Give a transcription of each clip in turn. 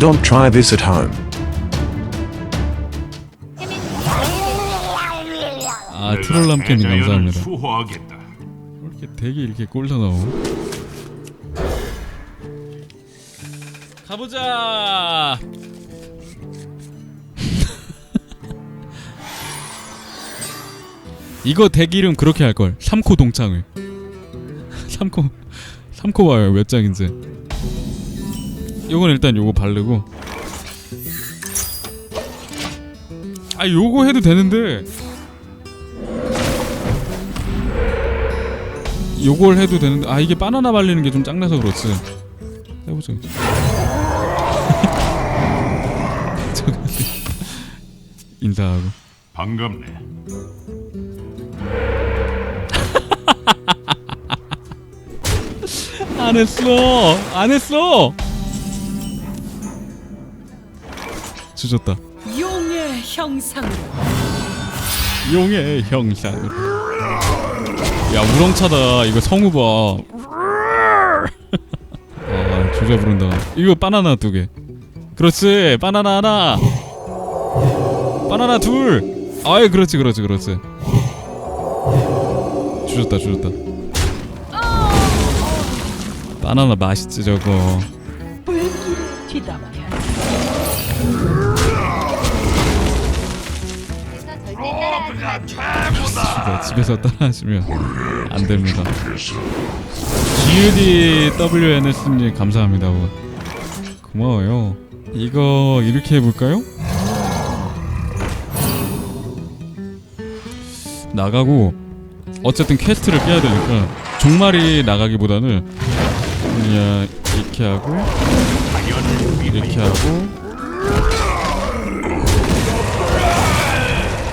Don't try this at home. 아 트롤람캐님 자연을 감사합니다. 수호하겠다. 이렇게 되게 이렇게 꼴다 나오 가보자. 이거 덱 이름 그렇게 할 걸. 삼코 동창회. 삼코 삼코 봐요 몇 장인지 요건 일단 요거 바르고. 아 요거 해도 되는데. 요걸 해도 되는데. 아 이게 바나나 발리는 게 좀 짱나서 그렇지. 해보자 인사하고. 반갑네. 안 했어. 안 했어 주졌다. 용의 형상으로. 용의 형상. 야 우렁차다. 이거 성우 봐 아 조자 부른다. 이거 바나나 두 개. 그렇지 바나나 하나. 바나나 둘. 아이 그렇지 그렇지 그렇지. 주졌다 주졌다. 바나나 맛있지 저거. 불길을 뒤덮여 네, 집에서 따라하시면 안 됩니다. GUDWNS님 감사합니다. 뭐. 고마워요. 이거 이렇게 해볼까요? 나가고 어쨌든 퀘스트를 깨야 되니까 종말이 나가기보다는 그냥 이렇게 하고 이렇게 하고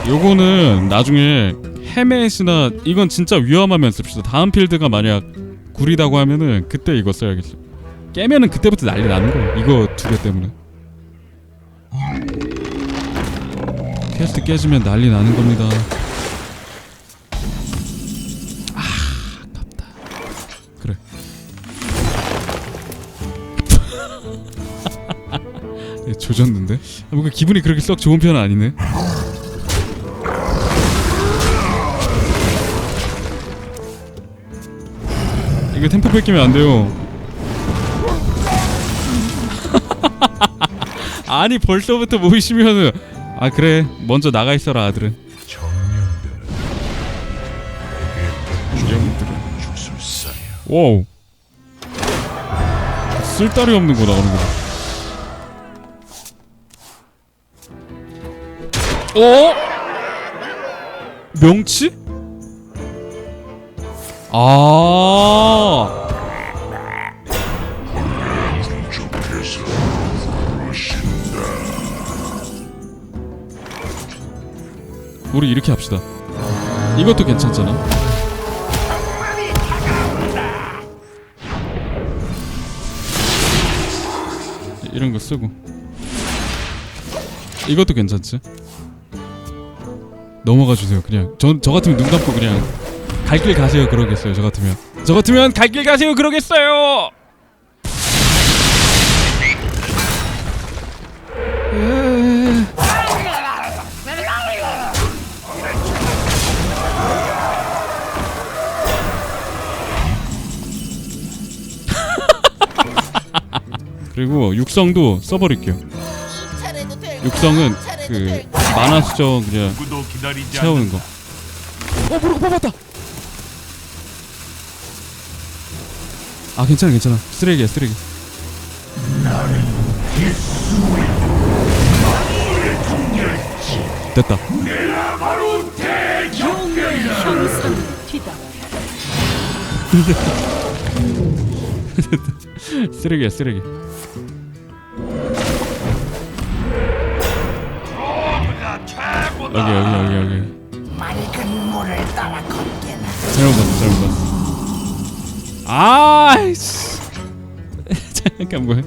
요거는 나중에 헤멧이나 이건 진짜 위험하면 씁시다. 다음 필드가 만약 구리다고 하면은 그때 이거 써야겠어. 깨면은 그때부터 난리 나는 거야. 이거 두 개 때문에. 퀘스트 깨지면 난리 나는 겁니다. 아, 아깝다. 그래. 얘 조졌는데? 아, 뭔가 기분이 그렇게 썩 좋은 편은 아니네. 이거 템포 뺏기면 안 돼요. 아니 벌써부터 모이시면은 아 그래 먼저 나가 있어라 아들은. 와우 쓸데리 없는 거 나오는 거. 어? 명치? 아. 우리 이렇게 합시다. 이것도 괜찮잖아. 이런 거 쓰고. 이것도 괜찮지? 넘어가 주세요. 그냥 저, 저 같으면 눈 감고 그냥 갈 길 가세요 그러겠어요 저 같으면 저 같으면 갈 길 가세요 그러겠어요 그리고 육성도 써버릴게요 육성은 그 만화 수정 그냥 채우는 거. 어, 모르고 뽑았다. 아, 괜찮아, 괜찮아. 쓰레기야, 쓰레기. 됐다. 쓰레기야, 쓰레기. 여기, 여기, 여기, 여기. 맑은 물을 따라 걷게나 잘못 봤어, 잘못 봤어. 아이씨. 잠깐 뭐야?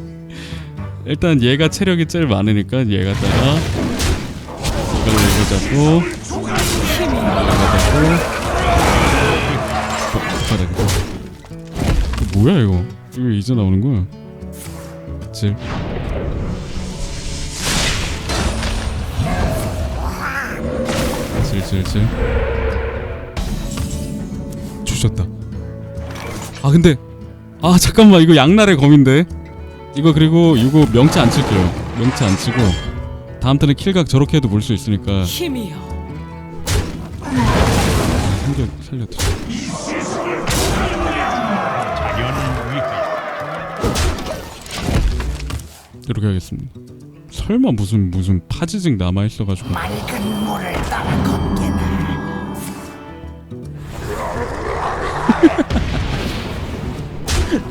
일단 얘가 체력이 제일 많으니까 얘가 따라 이걸로 이거 잡고 이거 잡고 바닥에 뭐야 이거? 이거 이제 나오는 거야? 그치? 질질질 주셨다. 아 근데 아 잠깐만 이거 양날의 검인데? 이거 그리고 이거 명치 안 칠게요. 명치 안 치고. 다음턴에 킬각 저렇게 해도 볼 수 있으니까. 힘이요. 아, 살려 살려. 이렇게 하겠습니다. 설마 무슨 무슨 파지직 남아 있어가지고. 맑은 물을 따라 걷게나.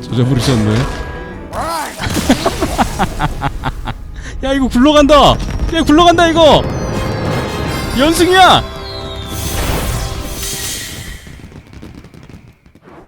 젖어부르셨네. 야 이거 굴러간다! 야 굴러간다 이거! 연승이야